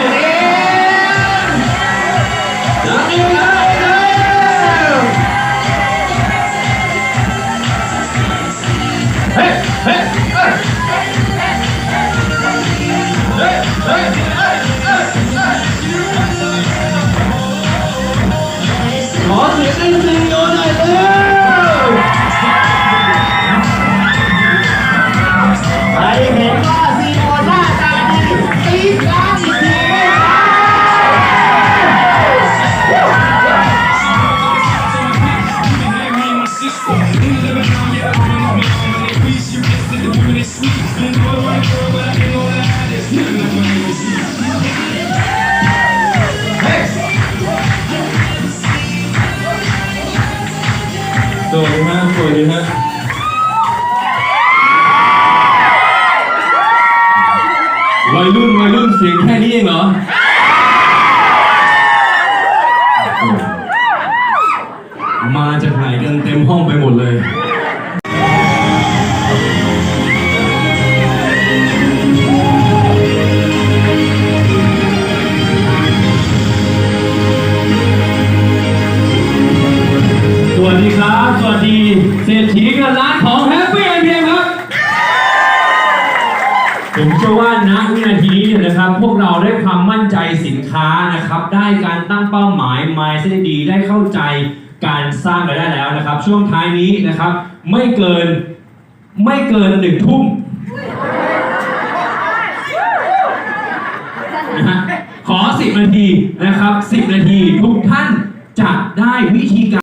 นักเรีย สวัสดีฮะสวัสดีฮะวัยรุ่นวัยรุ่นเสียงแค่นี้เองเหรอมาจากไหนกันเต็มห้องไปหมดเลย ดีครับ สวัสดีเศรษฐีเงินล้านของแฮปปี้ไอเพียครับ ผมเชื่อว่าณวินาทีนี้นะครับ พวกเราได้ความมั่นใจสินค้านะครับ ได้การตั้งเป้าหมายมายเส้นดีได้เข้าใจการสร้างรายได้แล้วนะครับ ช่วงท้ายนี้นะครับ ไม่เกินไม่เกินหนึ่งทุ่มนะฮะขอ 10 นาทีนะครับ 10 นาทีทุกท่านจะได้วิธีการ